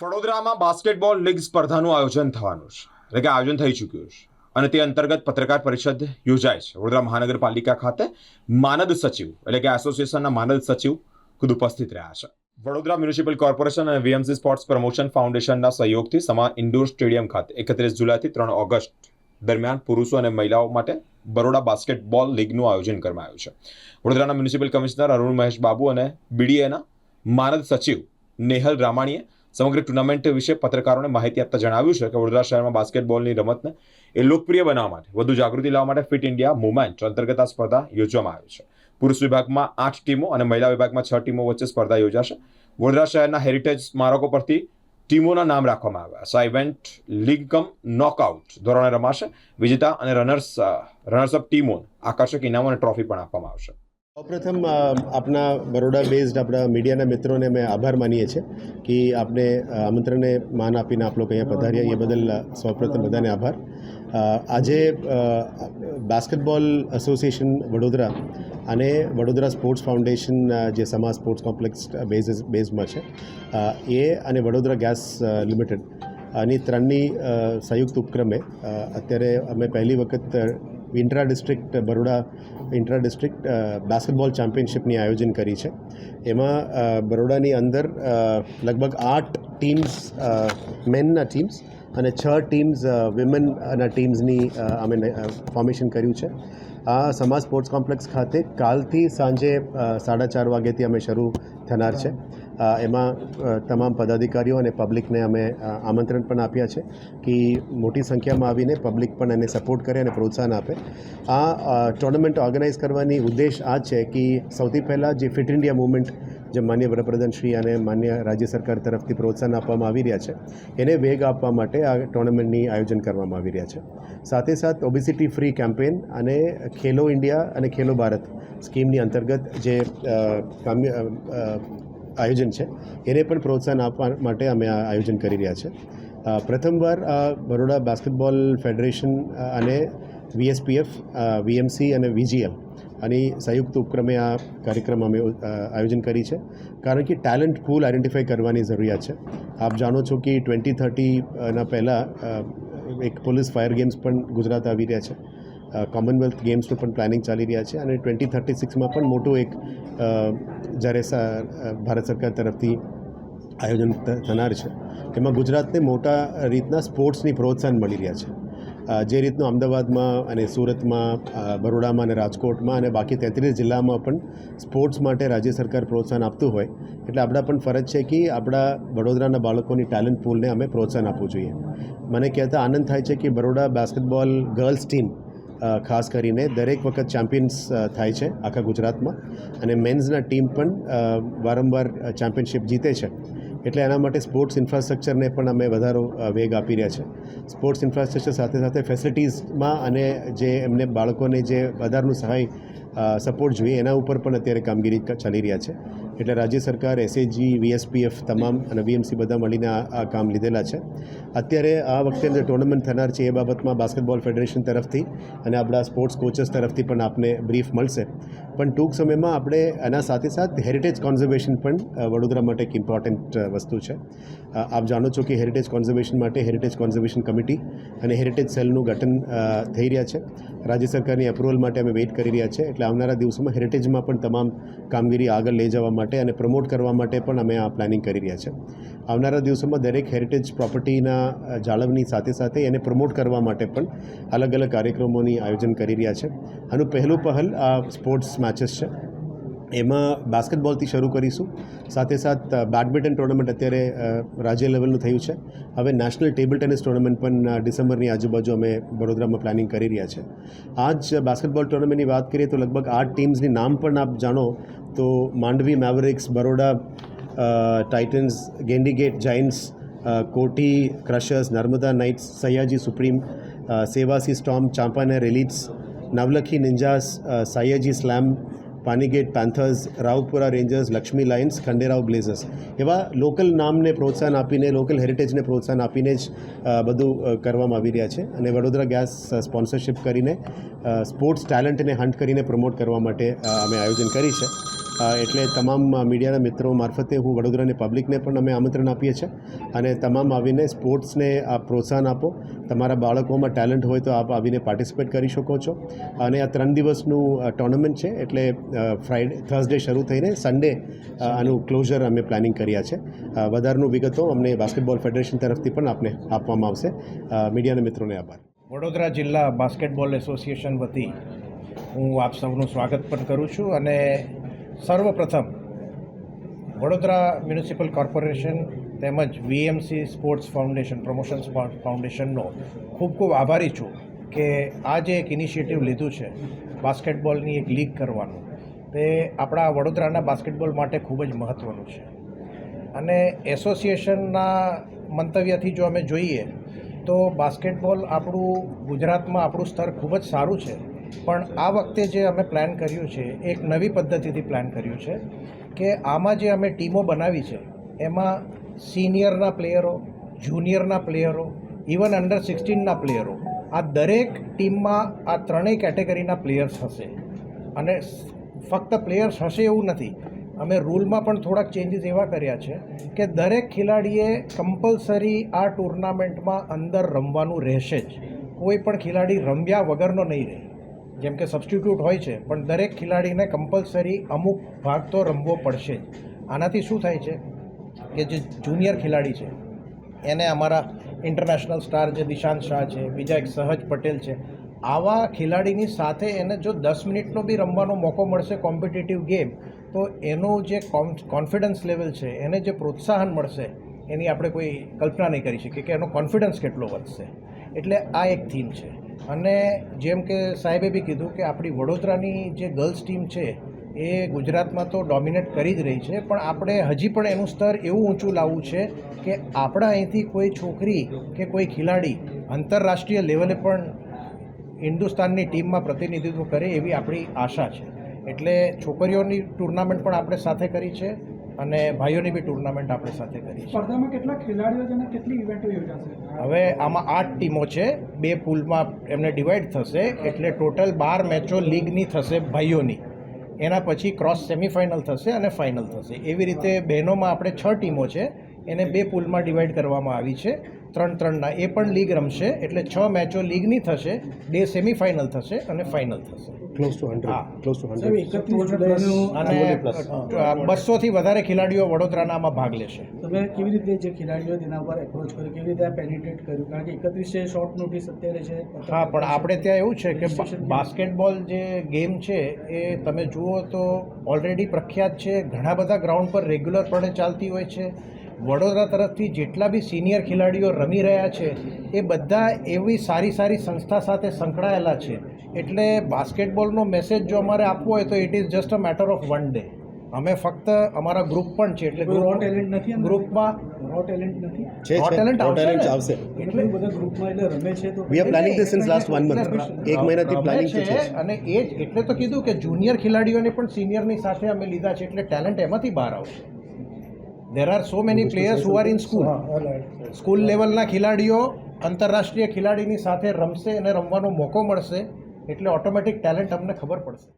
વડોદરામાં basketball league સ્પર્ધાનું આયોજન થવાનું છે. એટલે કે આયોજન થઈ ચૂક્યું છે. અને તે અંતર્ગત પત્રકાર પરિષદ યોજાય છે. વડોદરા મહાનગરપાલિકા ખાતે માનદ સચિવ, એટલે કે એસોસિએશનના માનદ સચિવ ખુદ ઉપસ્થિત રહ્યા છે. વડોદરા મ્યુનિસિપલ કોર્પોરેશન અને વીએમસી સ્પોર્ટ્સ પ્રમોશન ફાઉન્ડેશનના સહયોગથી સમા ઇન્ડોર સ્ટેડિયમ ખાતે એકત્રીસ જુલાઈથી ત્રણ ઓગસ્ટ દરમિયાન પુરુષો અને મહિલાઓ માટે બરોડા બાસ્કેટબોલ લીગનું આયોજન કરવામાં આવ્યું છે. વડોદરાના મ્યુનિસિપલ કમિશનર અરુણ મહેશ બાબુ અને બીડીએના માનદ સચિવ નેહલ રામાણીએ સમગ્ર ટુર્નામેન્ટ વિશે પત્રકારોને માહિતી આપતા જણાવ્યું છે કે વડોદરા શહેરમાં બાસ્કેટબોલની રમતને એ લોકપ્રિય બનાવવા માટે, વધુ જાગૃતિ લાવવા માટે ફિટ ઇન્ડિયા મુવમેન્ટ અંતર્ગત આ સ્પર્ધા યોજવામાં આવી છે. પુરુષ વિભાગમાં આઠ ટીમો અને મહિલા વિભાગમાં છ ટીમો વચ્ચે સ્પર્ધા યોજાશે. વડોદરા શહેરના હેરિટેજ સ્મારકો પરથી ટીમોના નામ રાખવામાં આવ્યા. આ ઇવેન્ટ લીગ કમ નોકઆઉટ ધોરણે રમાશે. વિજેતા અને રનર્સ રનર્સઅપ ટીમો આકર્ષક ઇનામો અને ટ્રોફી પણ આપવામાં આવશે. સૌપ્રથમ આપના બરોડા બેઝડ આપણા મીડિયાના મિત્રોને મેં આભાર માનીએ છીએ કે આપને આમંત્રણને માન આપીને આપ લોકો અહીંયા પધાર્યા. એ બદલ સૌપ્રથમ બધાને આભાર. આજે બાસ્કેટબોલ એસોસિએશન વડોદરા અને વડોદરા સ્પોર્ટ્સ ફાઉન્ડેશન જે સમા સ્પોર્ટ્સ કોમ્પ્લેક્સ બેઝ બેઝમાં છે એ અને વડોદરા ગેસ લિમિટેડ આની ત્રણની સંયુક્ત ઉપક્રમે અત્યારે અમે પહેલી વખત intra district Baroda intra district basketball ચેમ્પિયનશિપની આયોજન કરી છે. એમાં બરોડાની અંદર લગભગ આઠ ટીમ્સ મેનના ટીમ્સ અને છ ટીમ્સ વિમેનના ટીમ્સની અમે ફોર્મેશન કર્યું છે. આ સમાજ સ્પોર્ટ્સ કોમ્પ્લેક્સ ખાતે કાલથી સાંજે સાડા ચાર વાગ્યાથી અમે શરૂ થનાર છે. એમાં તમામ પદાધિકારીઓ અને પબ્લિકને અમે આમંત્રણ પણ આપ્યા છે કે મોટી સંખ્યામાં આવીને પબ્લિક પણ એને સપોર્ટ કરે અને પ્રોત્સાહન આપે. આ ટુર્નામેન્ટ ઓર્ગેનાઇઝ કરવાની ઉદ્દેશ આ છે કે સૌથી પહેલાં જે ફિટ ઇન્ડિયા મુવમેન્ટ જે માન્ય વડાપ્રધાનશ્રી અને માન્ય રાજ્ય સરકાર તરફથી પ્રોત્સાહન આપવામાં આવી રહ્યા છે, એને વેગ આપવા માટે આ ટુર્નામેન્ટની આયોજન કરવામાં આવી રહ્યા છે. સાથે સાથ ઓબિસિટી ફ્રી કેમ્પેન અને ખેલો ઇન્ડિયા અને ખેલો ભારત સ્કીમની અંતર્ગત જે કામ્ય આયોજન છે. એને પણ પ્રોત્સાહન આપવા માટે અમે આ આયોજન કરી રહ્યા છે. પ્રથમવાર બરોડા બાસ્કેટબોલ ફેડરેશન અને વીએસપીએફ વીએમસી અને વીજીએલ આની સંયુક્ત ઉપક્રમે આ કાર્યક્રમ અમે આયોજન કરી છે. કારણ કે ટેલેન્ટ પૂલ આઈડેન્ટિફાઈ કરવાની જરૂરિયાત છે. આપ જાણો છો કે ટ્વેન્ટી થર્ટીના પહેલાં એક પોલીસ ફાયર ગેમ્સ પણ ગુજરાત આવી રહ્યા છે. કોમનવેલ્થ ગેમ્સનું પણ પ્લાનિંગ ચાલી રહ્યા છે અને ટ્વેન્ટી થર્ટી સિક્સમાં પણ મોટું એક જ્યારે ભારત સરકાર તરફથી આયોજન થનાર છે. એમાં ગુજરાતને મોટા રીતના સ્પોર્ટ્સની પ્રોત્સાહન મળી રહ્યા છે. જે રીતનું અમદાવાદમાં અને સુરતમાં બરોડામાં અને રાજકોટમાં અને બાકી તેત્રીસ જિલ્લામાં પણ સ્પોર્ટ્સ માટે રાજ્ય સરકાર પ્રોત્સાહન આપતું હોય, એટલે આપણા પણ ફરજ છે કે આપણા વડોદરાના બાળકોની ટેલેન્ટ પૂલને અમે પ્રોત્સાહન આપવું જોઈએ. મને કહેતા આનંદ થાય છે કે બરોડા બાસ્કેટબોલ ગર્લ્સ ટીમ ખાસ કરીને દરેક વખત ચેમ્પિયન્સ થાય છે આખા ગુજરાતમાં. અને મેન્સના ટીમ પણ વારંવાર ચેમ્પિયનશિપ જીતે છે. એટલે એના માટે સ્પોર્ટ્સ ઇન્ફ્રાસ્ટ્રક્ચરને પણ અમે વધારો વેગ આપી રહ્યા છે. સ્પોર્ટ્સ ઇન્ફ્રાસ્ટ્રક્ચર સાથે સાથે ફેસિલિટીઝમાં અને જે એમને બાળકોને જે વધારનું સહાય સપોર્ટ જોઈએ. એના ઉપર પણ અત્યારે કામગીરી ચાલી રહ્યા છે. એટલે રાજ્ય સરકાર એસએજી વીએસપીએફ તમામ અને વીએમસી બધા મળીને આ કામ લીધેલા છે. અત્યારે આ વખતે જે ટુર્નામેન્ટ થનાર છે એ બાબતમાં બાસ્કેટબોલ ફેડરેશન તરફથી અને આપણા સ્પોર્ટ્સ કોચેસ તરફથી પણ આપને બ્રીફ મળશે. પણ ટૂંક સમયમાં આપણે એના સાથે સાથે હેરિટેજ કોન્ઝર્વેશન પણ વડોદરા માટે એક ઇમ્પોર્ટન્ટ વસ્તુ છે. આપ જાણો છો કે હેરિટેજ કોન્ઝર્વેશન માટે હેરિટેજ કોન્ઝર્વેશન કમિટી અને હેરિટેજ સેલનું ગઠન થઈ રહ્યા છે. રાજ્ય સરકારની અપ્રુવલ માટે અમે વેઇટ કરી રહ્યા છે. એટલે આવનારા દિવસોમાં હેરિટેજમાં પણ તમામ કામગીરી આગળ લઈ જવા માટે અને પ્રમોટ કરવા માટે પણ અમે આ પ્લાનિંગ કરી રહ્યા છે આવનારા દિવસોમાં દરેક હેરિટેજ પ્રોપર્ટીના જાળવણી સાથે સાથે એને પ્રમોટ કરવા માટે પણ અલગ અલગ કાર્યક્રમોની આયોજન કરી રહ્યા છે. આનું પહેલું પહેલ આ સ્પોર્ટ્સ મેચેસ છે. એમાં બાસ્કેટબોલથી શરૂ કરીશું. સાથે સાથ બેડમિન્ટન ટુર્નામેન્ટ અત્યારે રાજ્ય લેવલનું થયું છે. હવે નેશનલ ટેબલ ટેનિસ ટુર્નામેન્ટ પણ ડિસેમ્બરની આજુબાજુ અમે વડોદરામાં પ્લાનિંગ કરી રહ્યા છે. આ જ બાસ્કેટબોલ ટુર્નામેન્ટની વાત કરીએ તો લગભગ આઠ ટીમ્સની નામ પણ આપ જાણો તો Mandvi Mavericks Baroda Titans Gendigate Giants Koti Crushers Narmada Knights Sayaji Supreme Sevasi Storm Champaner Elites Navlakhi Ninjas Sayaji Slam Panigate Panthers Raopura Rangers, Laxmi Lions Khanderao Blazers. એવા લોકલ નામને પ્રોત્સાહન આપીને, લોકલ હેરિટેજને પ્રોત્સાહન આપીને જ બધું કરવામાં આવી રહ્યા છે. અને વડોદરા ગેસ સ્પોન્સરશિપ કરીને સ્પોર્ટ્સ ટેલેન્ટને હન્ટ કરીને પ્રમોટ કરવા માટે અમે આયોજન કરી છે. એટલે તમામ મીડિયાના મિત્રો મારફતે હું વડોદરાની પબ્લિકને પણ અમે આમંત્રણ આપીએ છીએ અને તમામ આવીને સ્પોર્ટ્સને પ્રોત્સાહન આપો. તમારા બાળકોમાં ટેલેન્ટ હોય તો આપ આવીને પાર્ટિસિપેટ કરી શકો છો. અને આ ત્રણ દિવસનું ટુર્નામેન્ટ છે, એટલે ફ્રાઈડે થર્સડે શરૂ થઈને સન્ડે આનું ક્લોઝર અમે પ્લાનિંગ કર્યા છે. વધારનું વિગતો અમને બાસ્કેટબોલ ફેડરેશન તરફથી પણ આપને આપવામાં આવશે. મીડિયાના મિત્રોને આભાર. વડોદરા જિલ્લા બાસ્કેટબોલ એસોસિએશન વતી હું આપ સૌનું સ્વાગત પણ કરું છું અને સર્વપ્રથમ વડોદરા મ્યુનિસિપલ કોર્પોરેશન તેમજ વીએમસી સ્પોર્ટ્સ ફાઉન્ડેશન પ્રમોશન ફાઉન્ડેશનનો ખૂબ ખૂબ આભારી છું કે આ જે એક ઇનિશિયેટિવ લીધું છે બાસ્કેટબોલની એક લીગ કરવાનું, તે આપણા વડોદરાના બાસ્કેટબોલ માટે ખૂબ જ મહત્ત્વનું છે. અને એસોસિએશનના મંતવ્યથી જો અમે જોઈએ તો બાસ્કેટબોલ આપણું ગુજરાતમાં આપણું સ્તર ખૂબ જ સારું છે. પણ આ વખતે જે અમે પ્લાન કર્યું છે, એક નવી પદ્ધતિથી પ્લાન કર્યું છે કે આમાં જે અમે ટીમો બનાવી છે, એમાં સિનિયરના પ્લેયરો જુનિયરના પ્લેયરો ઇવન અંડર સિક્સટીનના પ્લેયરો આ દરેક ટીમમાં આ ત્રણેય કેટેગરીના પ્લેયર્સ હશે. અને ફક્ત પ્લેયર્સ હશે એવું નથી, અમે રૂલમાં પણ થોડાક ચેન્જીસ એવા કર્યા છે કે દરેક ખેલાડીએ કમ્પલસરી આ ટુર્નામેન્ટમાં અંદર રમવાનું રહેશે જ. કોઈ પણ ખેલાડી રમ્યા વગરનો નહીં રહે. જેમ કે સબસ્ટિટ્યૂટ હોય છે, પણ દરેક ખેલાડીને કમ્પલસરી અમુક ભાગ તો રમવો પડશે જ. આનાથી શું થાય છે કે જે જુનિયર ખેલાડી છે, એને અમારા ઇન્ટરનેશનલ સ્ટાર જે દિશાંત શાહ છે, બીજા એક સહજ પટેલ છે, આવા ખેલાડીની સાથે એને જો દસ મિનિટનો બી રમવાનો મોકો મળશે કોમ્પિટિટિવ ગેમ તો એનું જે કોન્ફિડન્સ લેવલ છે, એને જે પ્રોત્સાહન મળશે, એની આપણે કોઈ કલ્પના નહીં કરી શકીએ કે એનો કોન્ફિડન્સ કેટલો વધશે. એટલે આ એક થીમ છે. અને જેમ કે સાહેબે બી કીધું કે આપણી વડોદરાની જે ગર્લ્સ ટીમ છે, એ ગુજરાતમાં તો ડોમિનેટ કરી જ રહી છે, પણ આપણે હજી પણ એનું સ્તર એવું ઊંચું લાવવું છે કે આપણા અહીંથી કોઈ છોકરી કે કોઈ ખેલાડી આંતરરાષ્ટ્રીય લેવલે પણ હિન્દુસ્તાનની ટીમમાં પ્રતિનિધિત્વ કરે એવી આપણી આશા છે. એટલે છોકરીઓની ટુર્નામેન્ટ પણ આપણે સાથે કરી છે. અને ભાઈઓની બી ટુર્નામેન્ટ આપણે સાથે કરી સ્પર્ધામાં કેટલા ખેલાડીઓ છે અને કેટલી ઇવેન્ટો યોજાશે? હવે આમાં આઠ ટીમો છે બે પૂલમાં એમને ડિવાઈડ થશે એટલે ટોટલ બાર મેચો લીગની થશે ભાઈઓની. એના પછી ક્રોસ સેમિફાઇનલ થશે અને ફાઇનલ થશે. એવી રીતે બહેનોમાં આપણે છ ટીમો છે એને બે પૂલમાં ડિવાઈડ કરવામાં આવી છે. ત્રણ ત્રણના એ પણ લીગ રમશે એટલે છ મેચો લીગની થશે બે સેમિફાઇનલ થશે અને ફાઇનલ થશે. Close to hundred close to hundred અને બસોથી વધારે ખેલાડીઓ વડોદરાના આમાં ભાગ લેશે. તમે કેવી રીતે જે ખેલાડીઓ તેના ઉપર એપ્રોચ કર્યું કેવી રીતે પેનિટેટ પેનિટ્રેટ કર્યું? કારણ કે એકત્રીસે શોર્ટ નોટિસ અત્યારે છે હા પણ આપણે ત્યાં એવું છે કે બાસ્કેટબોલ જે ગેમ છે એ તમે જુઓ તો ઓલરેડી પ્રખ્યાત છે ઘણા બધા ગ્રાઉન્ડ પર રેગ્યુલરપણે ચાલતી હોય છે. વડોદરા તરફથી જેટલા બી સિનિયર ખેલાડીઓ રમી રહ્યા છે એ બધા એવી સારી સારી સંસ્થા સાથે સંકળાયેલા છે. એટલે બાસ્કેટબોલનો મેસેજ જો અમારે આપવો હોય તો it is just a matter of one day અમે ફક્ત અમારા ગ્રુપ પણ છે એટલે રો ટેલેન્ટ નથી ગ્રુપમાં રો ટેલેન્ટ નથી? છે talent raw આવશે એટલે બધા ગ્રુપમાં એટલે રમે છે તો we are planning this since last 1 month એક મહિનાથી પ્લાનિંગ છે છે. અને એ જ એટલે તો કીધું કે જુનિયર ખેલાડીઓને પણ સિનિયરની સાથે અમે લીધા છે એટલે ટેલેન્ટ એમાંથી બહાર આવશે. There are so many players who are in school school લેવલના ખેલાડીઓ આંતરરાષ્ટ્રીય ખેલાડીની સાથે રમશે અને રમવાનો મોકો મળશે એટલે ઓટોમેટિક ટેલેન્ટ અમને ખબર પડશે.